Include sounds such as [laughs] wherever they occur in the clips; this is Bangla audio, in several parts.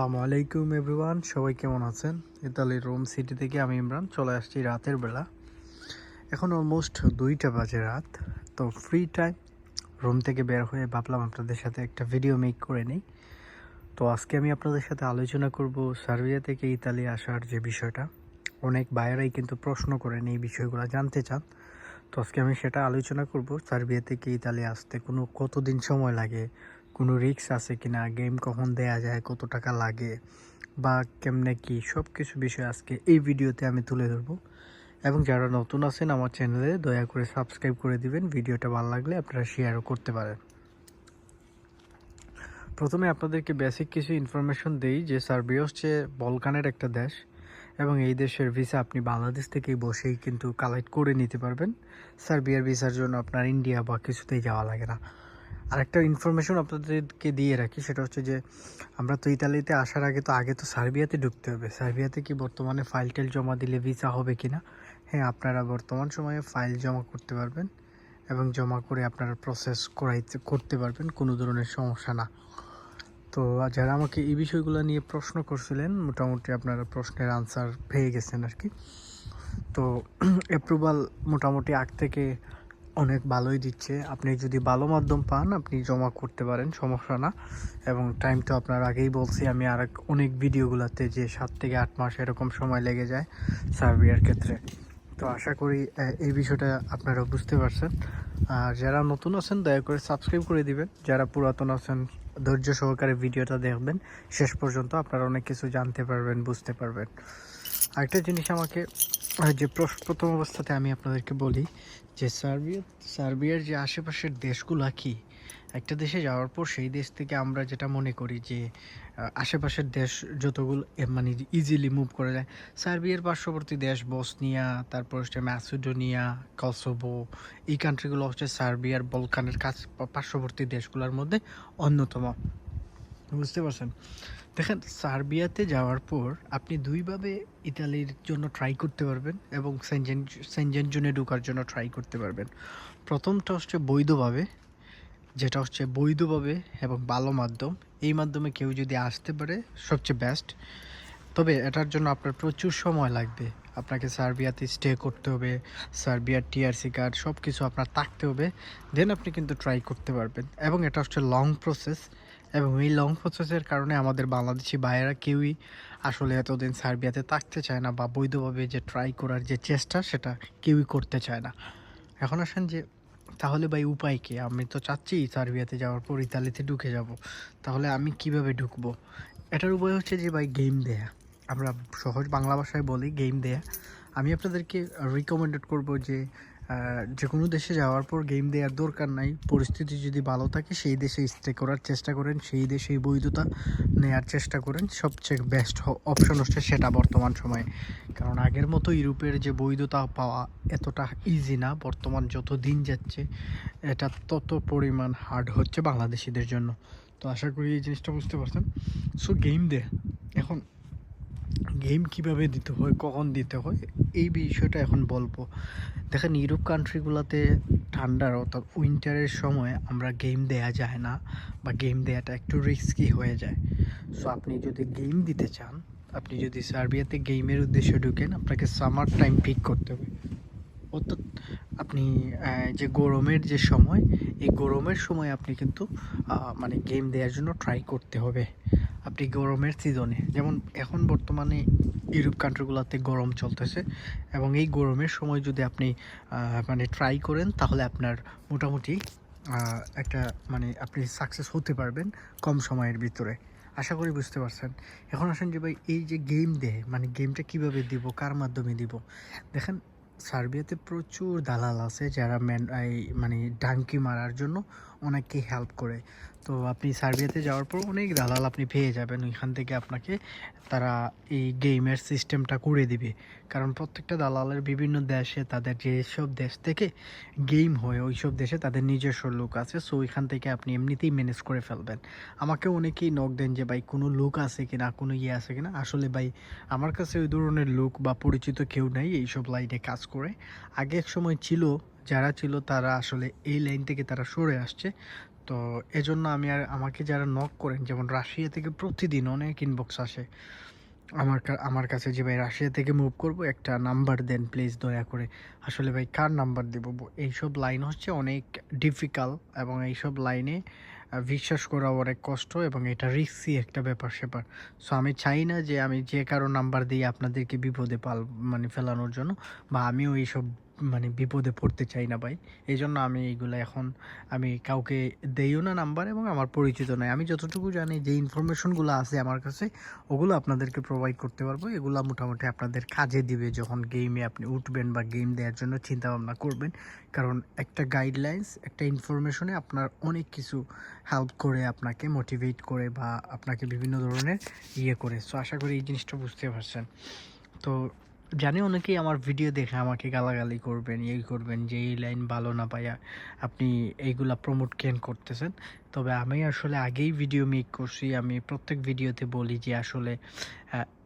আসসালামু আলাইকুম এভরিওয়ান, সবাই কেমন আছেন? ইতালির রোম সিটি থেকে আমি ইমরান, চলে আসছি রাতের বেলা। এখন অলমোস্ট দুইটা বাজে রাত, তো ফ্রি টাইম রুম থেকে বের হয়ে ভাবলাম আপনাদের সাথে একটা ভিডিও মেক করে নিই। তো আজকে আমি আপনাদের সাথে আলোচনা করব সার্বিয়া থেকে ইতালি আসার যে বিষয়টা। অনেক বাইরেই কিন্তু প্রশ্ন করেন এই বিষয়গুলো জানতে চান। তো আজকে আমি সেটা আলোচনা করব সার্বিয়া থেকে ইতালি আসতে কোনো কতদিন সময় লাগে কোনো রিস্ক আছে কিনা গেম কখন দেয়া যায়, কত টাকা লাগে বা কেমনে কি সব কিছু বিষয় আজকে এই ভিডিওতে আমি তুলে ধরবো। এবং যারা নতুন আছেন আমার চ্যানেলে দয়া করে সাবস্ক্রাইব করে দিবেন, ভিডিওটা ভালো লাগলে আপনারা শেয়ারও করতে পারেন। প্রথমে আপনাদেরকে বেসিক কিছু ইনফরমেশন দেই যে সার্বিয়া হচ্ছে বলকানের একটা দেশ এবং এই দেশের ভিসা আপনি বাংলাদেশ থেকেই বসেই কিন্তু কালেক্ট করে নিতে পারবেন। সার্বিয়ার ভিসার জন্য আপনার ইন্ডিয়া বা কিছুতেই যাওয়া লাগে না। আরেকটা ইনফরমেশন আপনাদেরকে দিয়ে রাখি, সেটা হচ্ছে যে, আমরা তো ইতালিতে আসার আগে তো আগে তো সার্বিয়াতে ঢুকতে হবে। সার্বিয়াতে কি বর্তমানে ফাইল টেল জমা দিলে ভিসা হবে কি না হ্যাঁ আপনারা বর্তমান সময়ে ফাইল জমা করতে পারবেন এবং জমা করে আপনারা প্রসেস করাইতে, করতে পারবেন, কোনো ধরনের সমস্যা না। তো যারা আমাকে এই বিষয়গুলো নিয়ে প্রশ্ন করছিলেন, মোটামুটি আপনারা প্রশ্নের আনসার পেয়ে গেছেন আর কি তো [clears throat] অ্যাপ্রুভাল মোটামুটি আগ থেকে অনেক ভালোই দিচ্ছে। আপনি যদি ভালো মাধ্যম পান, আপনি জমা করতে পারেন, সমস্যা না। এবং টাইম তো আপনার আগেই বলছি, আমি আর অনেক ভিডিওগুলোতে যে সাত থেকে আট মাস এরকম সময় লেগে যায় সার্ভিয়ার ক্ষেত্রে। তো আশা করি এই বিষয়টা আপনারা বুঝতে পারছেন। আর যারা নতুন আছেন, দয়া করে সাবস্ক্রাইব করে দিবেন। যারা পুরাতন আছেন, ধৈর্য সহকারে ভিডিওটা দেখবেন। শেষ পর্যন্ত আপনারা অনেক কিছু জানতে পারবেন, বুঝতে পারবেন। আরেকটা জিনিস আমাকে যে প্রথম অবস্থাতে আমি আপনাদেরকে বলি যে সার্বিয়া সার্বিয়ার যে আশেপাশের দেশগুলো কি? একটা দেশে যাওয়ার পর সেই দেশ থেকে আমরা যেটা মনে করি যে আশেপাশের দেশ যতগুলো মানে ইজিলি মুভ করা যায়। সার্বিয়ার পার্শ্ববর্তী দেশ বসনিয়া, তারপর হচ্ছে ম্যাসিডোনিয়া, কসোভো, এই কান্ট্রিগুলো হচ্ছে সার্বিয়ার বলকানের কাছ, পার্শ্ববর্তী দেশগুলোর মধ্যে অন্যতম। বুঝতে পারছেন? দেখেন, সার্বিয়াতে যাওয়ার পর আপনি দুইভাবে ইতালির জন্য ট্রাই করতে পারবেন এবং সেনজেন সেনজেন জোনে ঢোকার জন্য ট্রাই করতে পারবেন। প্রথমটা হচ্ছে বৈধভাবে, যেটা হচ্ছে বৈধভাবে এবং ভালো মাধ্যম। এই মাধ্যমে কেউ যদি আসতে পারে, সবচেয়ে বেস্ট তবে এটার জন্য আপনার প্রচুর সময় লাগবে। আপনাকে সার্বিয়াতে স্টে করতে হবে সার্বিয়ার টিআরসি কার্ড সব কিছু আপনার থাকতে হবে। দেন আপনি কিন্তু ট্রাই করতে পারবেন। এবং এটা হচ্ছে লং প্রসেস এবং এই লং প্রসেসের কারণে আমাদের বাংলাদেশি ভাইয়েরা কেউই আসলে এতদিন সার্বিয়াতে থাকতে চায় না বা বৈধভাবে যে ট্রাই করার যে চেষ্টা, সেটা কেউই করতে চায় না। এখন আসেন যে, তাহলে ভাই উপায় কি? আমি তো চাচ্ছি সার্বিয়াতে যাওয়ার পর ইতালিতে ঢুকে যাব। তাহলে আমি কীভাবে ঢুকবো? এটার উপায় হচ্ছে যে ভাই গেম দেয়া। আমরা সহজ বাংলা ভাষায় বলি গেম দেয়া। আমি আপনাদেরকে রিকমেন্ডেড করব যে যে কোনো দেশে যাওয়ার পর গেম দেওয়ার দরকার নাই। পরিস্থিতি যদি ভালো থাকে, সেই দেশে স্টে করার চেষ্টা করেন, সেই দেশেই বৈধতা নেয়ার চেষ্টা করেন। সবচেয়ে বেস্ট অপশন হচ্ছে সেটা বর্তমান সময়ে। কারণ আগের মতো ইউরোপের যে বৈধতা পাওয়া এতটা ইজি না, বর্তমান যত দিন যাচ্ছে, এটা তত পরিমাণ হার্ড হচ্ছে বাংলাদেশিদের জন্য। তো আশা করি এই জিনিসটা বুঝতে পারছেন। সো গেম দে এখন গেম কীভাবে দিতে হয়, কখন দিতে হয়, এই বিষয়টা এখন বলব। দেখেন, ইউরোপ কান্ট্রিগুলোতে ঠান্ডার অর্থাৎ উইন্টারের সময় আমরা গেম দেয়া যায় না বা গেম দেওয়াটা একটু রিস্কি হয়ে যায়। সো আপনি যদি গেম দিতে চান, আপনি যদি সার্বিয়াতে গেমের উদ্দেশ্যে ঢুকেন, আপনাকে সামার টাইম পিক করতে হবে। অর্থাৎ আপনি যে গরমের যে সময়, এই গরমের সময় আপনি কিন্তু মানে গেম দেওয়ার জন্য ট্রাই করতে হবে। আপনি গরমের সিজনে যেমন এখন বর্তমানে ইউরোপ কান্ট্রিগুলোতে গরম চলতেছে, এবং এই গরমের সময় যদি আপনি মানে ট্রাই করেন, তাহলে আপনার মোটামুটি একটা মানে আপনি সাকসেস হতে পারবেন কম সময়ের ভিতরে। আশা করি বুঝতে পারছেন। এখন আসেন যে ভাই, এই যে গেম দেয় মানে গেমটা কীভাবে দিব, কার মাধ্যমে দিব? দেখেন, সার্বিয়াতে প্রচুর দালাল আছে যারা ম্যান মানে ডাঙ্কি মারার জন্য অনেককে হেল্প করে। তো আপনি সার্বিয়াতে যাওয়ার পর অনেক দালাল আপনি পেয়ে যাবেন। ওইখান থেকে আপনাকে তারা এই গেমের সিস্টেমটা করে দিবে। কারণ প্রত্যেকটা দালালের বিভিন্ন দেশে তাদের যেসব দেশ থেকে গেম হয় ওই সব দেশে তাদের নিজস্ব লোক আছে। সো ওইখান থেকে আপনি এমনিতেই ম্যানেজ করে ফেলবেন। আমাকে অনেকেই নক দেন যে, ভাই, কোনো লোক আছে কি না কোনো ইয়ে আছে কিনা? আসলে ভাই, আমার কাছে ওই ধরনের লোক বা পরিচিত কেউ নাই এইসব লাইনে কাজ করে। আগে এক সময় ছিল, যারা ছিল তারা আসলে এই লাইন থেকে তারা সরে আসছে। তো এজন্য আমি আর আমাকে যারা নক করেন, যেমন রাশিয়া থেকে প্রতিদিন অনেক ইনবক্স আসে। আমার আমার কাছে যে, ভাই, রাশিয়া থেকে মুভ করব, একটা নাম্বার দেন প্লিজ দয়া করে। আসলে, ভাই, কার নাম্বার দেব? এইসব লাইন হচ্ছে অনেক ডিফিকাল্ট এবং এইসব লাইনে বিশ্বাস করা অনেক কষ্ট এবং এটা রিস্কি একটা ব্যাপার স্যাপার সো আমি চাই না যে, আমি যে কারও নাম্বার দিয়ে আপনাদেরকে বিপদে পাল মানে ফেলানোর জন্য বা আমিও এইসব মানে বিপদে পড়তে চাই না ভাই। এই জন্য আমি এইগুলো এখন আমি কাউকে দেইও না নাম্বার এবং আমার পরিচিত নয় আমি যতটুকু জানি যে ইনফরমেশনগুলো আছে আমার কাছে, ওগুলো আপনাদেরকে প্রোভাইড করতে পারব। এগুলো মোটামুটি আপনাদের কাজে দিবে যখন গেমে আপনি উঠবেন বা গেম দেওয়ার জন্য চিন্তা ভাবনা করবেন। কারণ একটা গাইডলাইন্স একটা ইনফরমেশনে আপনার অনেক কিছু হেল্প করে, আপনাকে মোটিভেট করে বা আপনাকে বিভিন্ন ধরনের ইয়ে করে। সো আশা করি এই জিনিসটা বুঝতে পারছেন। তো জানি অনেকেই আমার ভিডিও দেখে আমাকে গালাগালি করবেন এই করবেন যে এই লাইন ভালো না পাইয়া আপনি এইগুলা প্রমোট কেন করতেছেন? তবে আমি আসলে আগেই ভিডিও মেক করছি। আমি প্রত্যেক ভিডিওতে বলি যে আসলে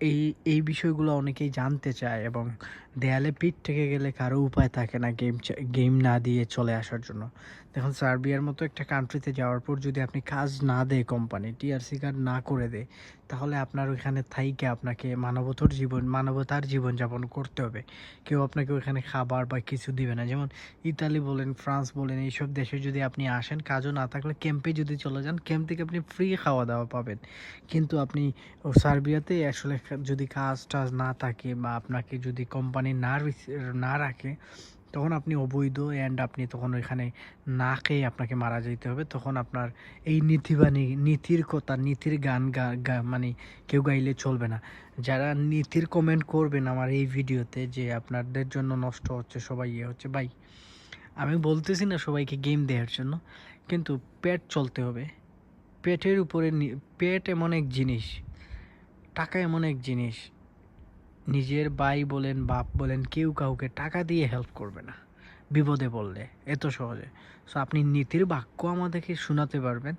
এই এই বিষয়গুলো অনেকেই জানতে চায় এবং দেয়ালে পিঠ থেকে গেলে কারও উপায় থাকে না গেম গেম না দিয়ে চলে আসার জন্য। দেখুন, সার্বিয়ার মতো একটা কান্ট্রিতে যাওয়ার পর যদি আপনি কাজ না দেয় কোম্পানি টিআরসি কার্ড না করে দেয়, তাহলে আপনার ওইখানে থাইকে আপনাকে মানবতার জীবন, মানবতার জীবনযাপন করতে হবে। কেউ আপনাকে ওইখানে খাবার বা কিছু দিবে না। যেমন ইতালি বলেন, ফ্রান্স বলেন, এইসব দেশে যদি আপনি আসেন, কাজও না থাকলে ক্যাম্পে যদি চলে যান, ক্যাম্প থেকে আপনি ফ্রি খাওয়া দাওয়া পাবেন। কিন্তু আপনি সার্বিয়াতে আসলে যদি কাজ টাজ না থাকে বা আপনাকে যদি কোম্পানি না না রাখে, তখন আপনি অবৈধ অ্যান্ড আপনি তখন ওইখানে না খেয়ে আপনাকে মারা যেতে হবে। তখন আপনার এই নীতিবাণী, নীতির কথা, নীতির গান গা- মানে কেউ গাইলে চলবে না। যারা নীতির কমেন্ট করবেন আমার এই ভিডিওতে যে আপনাদের জন্য নষ্ট হচ্ছে, সবাই ইয়ে হচ্ছে, ভাই, আমি বলতেছি না সবাইকে গেম দেওয়ার জন্য। কিন্তু পেট চলতে হবে। পেটের উপরে পেট এমন এক জিনিস, টাকা এমন এক জিনিস। নিজের ভাই বলেন, বাপ বলেন, কেউ কাউকে টাকা দিয়ে হেল্প করবে না, বিপদে পড়লে, এত সহজে। সো আপনি নীতির বাক্য আমাদেরকে শোনাতে পারবেন,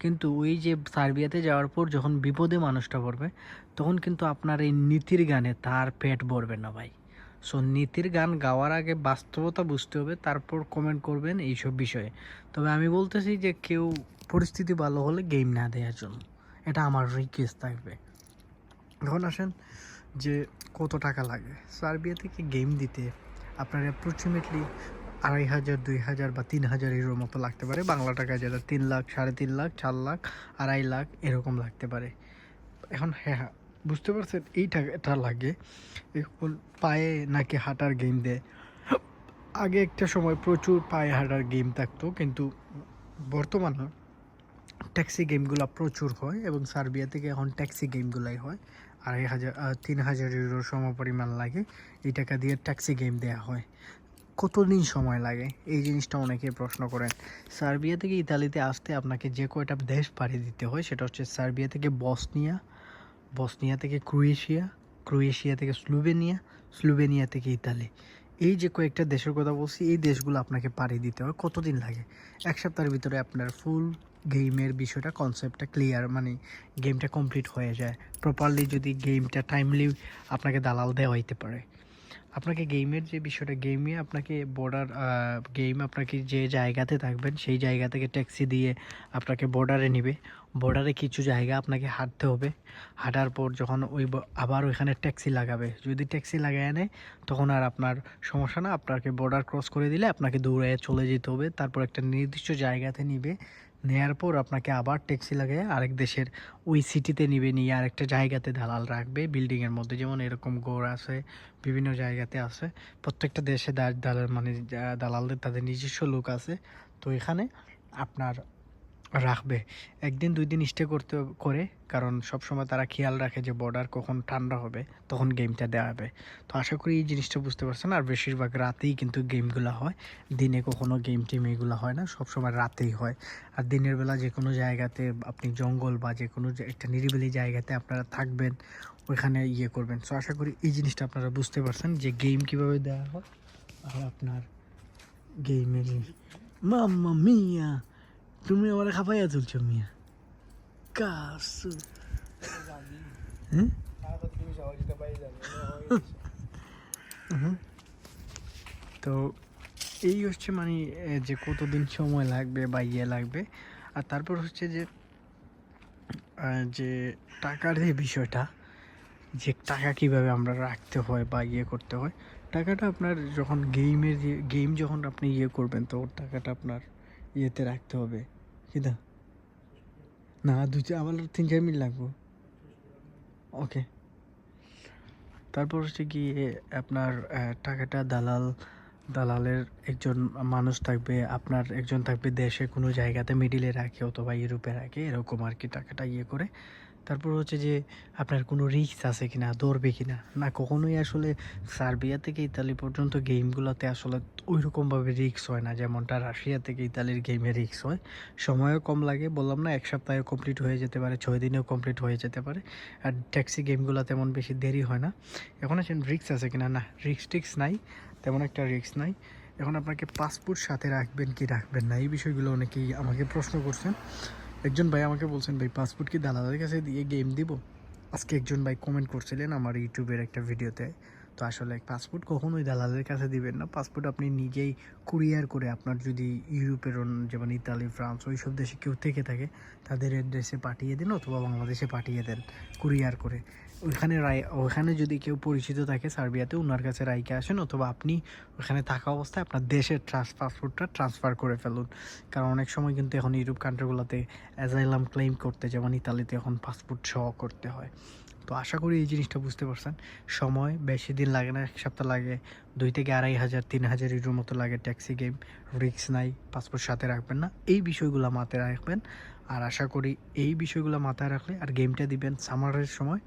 কিন্তু ওই যে সার্বিয়াতে যাওয়ার পর যখন বিপদে মানুষটা পড়বে, তখন কিন্তু আপনার এই নীতির গানে তার পেট ভরবে না ভাই। সো নীতির গান গাওয়ার আগে বাস্তবতা বুঝতে হবে, তারপর কমেন্ট করবেন এইসব বিষয়ে। তবে আমি বলতেছি যে কেউ পরিস্থিতি ভালো হলে গেম না দেওয়ার জন্য। এটা আমার রিকোয়েস্ট থাকবে। এখন আসেন যে কত টাকা লাগে। সার্বিয়া থেকে গেম দিতে আপনার অ্যাপ্রক্সিমেটলি আড়াই হাজার, দুই হাজার বা তিন হাজার এরোর মতো লাগতে পারে। বাংলা টাকায় যেটা তিন লাখ, সাড়ে তিন লাখ, চার লাখ, আড়াই লাখ এরকম লাগতে পারে। এখন হ্যাঁ হ্যাঁ বুঝতে পারছেন? এইটা টাকাটা লাগে এখন পায়ে নাকি হাঁটার গেম দেয়। আগে একটা সময় প্রচুর পায়ে হাঁটার গেম থাকতো, কিন্তু বর্তমানে ট্যাক্সি গেমগুলো প্রচুর হয় এবং সার্বিয়া থেকে এখন ট্যাক্সি গেমগুলাই হয়। আড়াই হাজার তিন হাজার ইউরোর সমপরিমাণ লাগে, এই টাকা দিয়ে ট্যাক্সি গেম দেওয়া হয়। কতদিন সময় লাগে? এই জিনিসটা অনেকে প্রশ্ন করেন। সার্বিয়া থেকে ইতালিতে আসতে আপনাকে যে কয়টা দেশ পাড়ি দিতে হয়, সেটা হচ্ছে সার্বিয়া থেকে বসনিয়া বসনিয়া থেকে ক্রোয়েশিয়া ক্রোয়েশিয়া থেকে স্লোভেনিয়া স্লোভেনিয়া থেকে ইতালি। এই যে কয়েকটা দেশের কথা বলছি, এই দেশগুলো আপনাকে পাড়ি দিতে হয় কতদিন লাগে? এক সপ্তাহের ভিতরে আপনার ফুল গেমের বিষয়টা কনসেপ্টটা ক্লিয়ার মানে গেমটা কমপ্লিট হয়ে যায়। প্রপারলি যদি গেমটা টাইমলি আপনাকে দালাল দেওয়া হইতে পারে। আপনাকে গেমের যে বিষয়টা গেমে আপনাকে বর্ডার গেম আপনাকে যে জায়গাতে থাকবেন, সেই জায়গা থেকে ট্যাক্সি দিয়ে আপনাকে বর্ডারে নিবে। বর্ডারে কিছু জায়গা আপনাকে হাঁটতে হবে। হাঁটার পর যখন ওই আবার ওইখানে ট্যাক্সি লাগাবে। যদি ট্যাক্সি লাগায় নেয়, তখন আর আপনার সমস্যা না, আপনাকে বর্ডার ক্রস করে দিলে আপনাকে দৌড়ে চলে যেতে হবে। তারপর একটা নির্দিষ্ট জায়গাতে নিবে। নেয়ার পর আপনাকে আবার ট্যাক্সি লাগে আরেক দেশের ওই সিটিতে নিবে, নিয়ে আরেকটা জায়গাতে দালাল রাখবে বিল্ডিংয়ের মধ্যে। যেমন এরকম গোড় আছে, বিভিন্ন জায়গাতে আছে। প্রত্যেকটা দেশে দালাল মানে দালালদের তাদের নিজস্ব লোক আছে। তো এখানে আপনার রাখবে। একদিন, দুই দিন স্টে করতে, করে, কারণ সবসময় তারা খেয়াল রাখে যে বর্ডার কখন ঠান্ডা হবে, তখন গেমটা দেওয়া হবে। তো আশা করি এই জিনিসটা বুঝতে পারছেন। আর বেশিরভাগ রাতেই কিন্তু গেমগুলো হয়। দিনে কখনো গেম টিম এগুলো হয় না, সবসময় রাতেই হয়। আর দিনের বেলা যে কোনো জায়গাতে, আপনি জঙ্গল বা যে কোনো একটা নিরিবিলি জায়গাতে আপনারা থাকবেন, ওইখানে ইয়ে করবেন। সো আশা করি এই জিনিসটা আপনারা বুঝতে পারছেন যে গেম কীভাবে দেওয়া হয়। আর আপনার গেমের মাম্মা মিয়া! তুমি আমার খাপাইয়া তুলছো, মিয়া। কাসু। [laughs] তো এই হচ্ছে মানে যে কতদিন সময় লাগবে বা ইয়ে লাগবে। আর তারপর হচ্ছে যে যে টাকার যে বিষয়টা, যে টাকা কীভাবে আমরা রাখতে হয় বা ইয়ে করতে হয়, টাকাটা আপনার যখন গেমের গেম যখন আপনি ইয়ে করবেন, তো ওর টাকাটা আপনার ইয়েতে রাখতে হবে। কিনা না দু আমার তিন চার মিনিট লাগবো ওকে তারপর হচ্ছে গিয়ে আপনার টাকাটা দালাল দালালের একজন মানুষ থাকবে আপনার একজন থাকবে দেশে কোনো জায়গাতে মিডিলে রাখে অথবা ইউরোপে রাখে এরকম আর কি টাকাটা ইয়ে করে তারপর হচ্ছে যে আপনার কোনো রিস্ক আছে কিনা দৌড়বে কিনা? না, কখনোই আসলে সার্বিয়া থেকে ইতালি পর্যন্ত গেমগুলোতে আসলে ওই রকমভাবে রিস্ক হয় না, যেমনটা রাশিয়া থেকে ইতালির গেমে রিস্ক হয়। সময়ও কম লাগে, বললাম না, এক সপ্তাহে কমপ্লিট হয়ে যেতে পারে, ছয় দিনেও কমপ্লিট হয়ে যেতে পারে। আর ট্যাক্সি গেমগুলো তেমন বেশি দেরি হয় না। এখন আছেন রিক্স আছে কিনা? না রিক্স টিক্স নাই, তেমন একটা রিক্স নাই। এখন আপনাকে পাসপোর্ট সাথে রাখবেন কি রাখবেন না, এই বিষয়গুলো অনেকেই আমাকে প্রশ্ন করছেন। একজন ভাই আমাকে বলছেন, ভাই, পাসপোর্ট কি দালালের কাছে দিয়ে গেম দিব? আজকে একজন ভাই কমেন্ট করছিলেন আমার ইউটিউবের একটা ভিডিওতে। তো আসলে পাসপোর্ট কখনোই দালালের কাছে দিবেন না। পাসপোর্ট আপনি নিজেই কুরিয়ার করে আপনার যদি ইউরোপের যেমন ইতালি, ফ্রান্স ওই সব দেশে কেউ থেকে থাকে, তাদের অ্যাড্রেসে পাঠিয়ে দিন অথবা বাংলাদেশে পাঠিয়ে দেন কুরিয়ার করে। ওইখানে রায় ওখানে যদি কেউ পরিচিত থাকে সার্বিয়াতে ওনার কাছে রাইকে আসেন অথবা আপনি ওখানে থাকা অবস্থায় আপনার দেশের ট্রান্স পাসপোর্টটা ট্রান্সফার করে ফেলুন। কারণ অনেক সময় কিন্তু এখন ইউরোপ কান্ট্রিগুলোতে অ্যাজাইলাম ক্লেম করতে যেমন ইতালিতে এখন পাসপোর্ট সহ করতে হয়। তো আশা করি এই জিনিসটা বুঝতে পারছেন। সময় বেশি দিন লাগে না, এক সপ্তাহ লাগে। দুই থেকে আড়াই হাজার, তিন হাজার ইউরোর মতো লাগে ট্যাক্সি গেম রিক্স নাই পাসপোর্ট সাথে রাখবেন না। এই বিষয়গুলো মাথায় রাখবেন। আর আশা করি এই বিষয়গুলো মাথায় রাখলে আর গেমটা দিবেন সামারের সময়।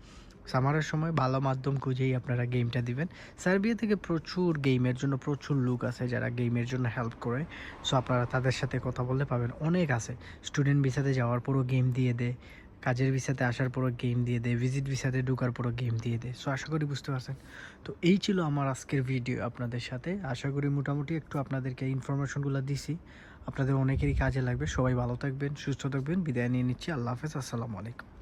সামারের সময় ভালো মাধ্যম খুঁজেই আপনারা গেমটা দিবেন। সার্বিয়া থেকে প্রচুর গেমের জন্য প্রচুর লোক আছে যারা গেমের জন্য হেল্প করে। সো আপনারা তাদের সাথে কথা বললে পাবেন। অনেক আছে। স্টুডেন্ট ভিসাতে যাওয়ার পরও গেম দিয়ে দেয় কাজের ভিসাতে আসার পরও গেম দিয়ে দেয় ভিজিট ভিসাতে ঢোকার পরও গেম দিয়ে দেয় সো আশা করি বুঝতে পারছেন। তো, এই ছিল আমার আজকের ভিডিও আপনাদের সাথে। আশা করি মোটামুটি একটু আপনাদেরকে ইনফরমেশনগুলো দিছি। আপনাদের অনেকেরই কাজে লাগবে। সবাই ভালো থাকবেন, সুস্থ থাকবেন। বিদায় নিয়ে নিচ্ছি। আল্লাহ হাফেজ। আসসালামু আলাইকুম।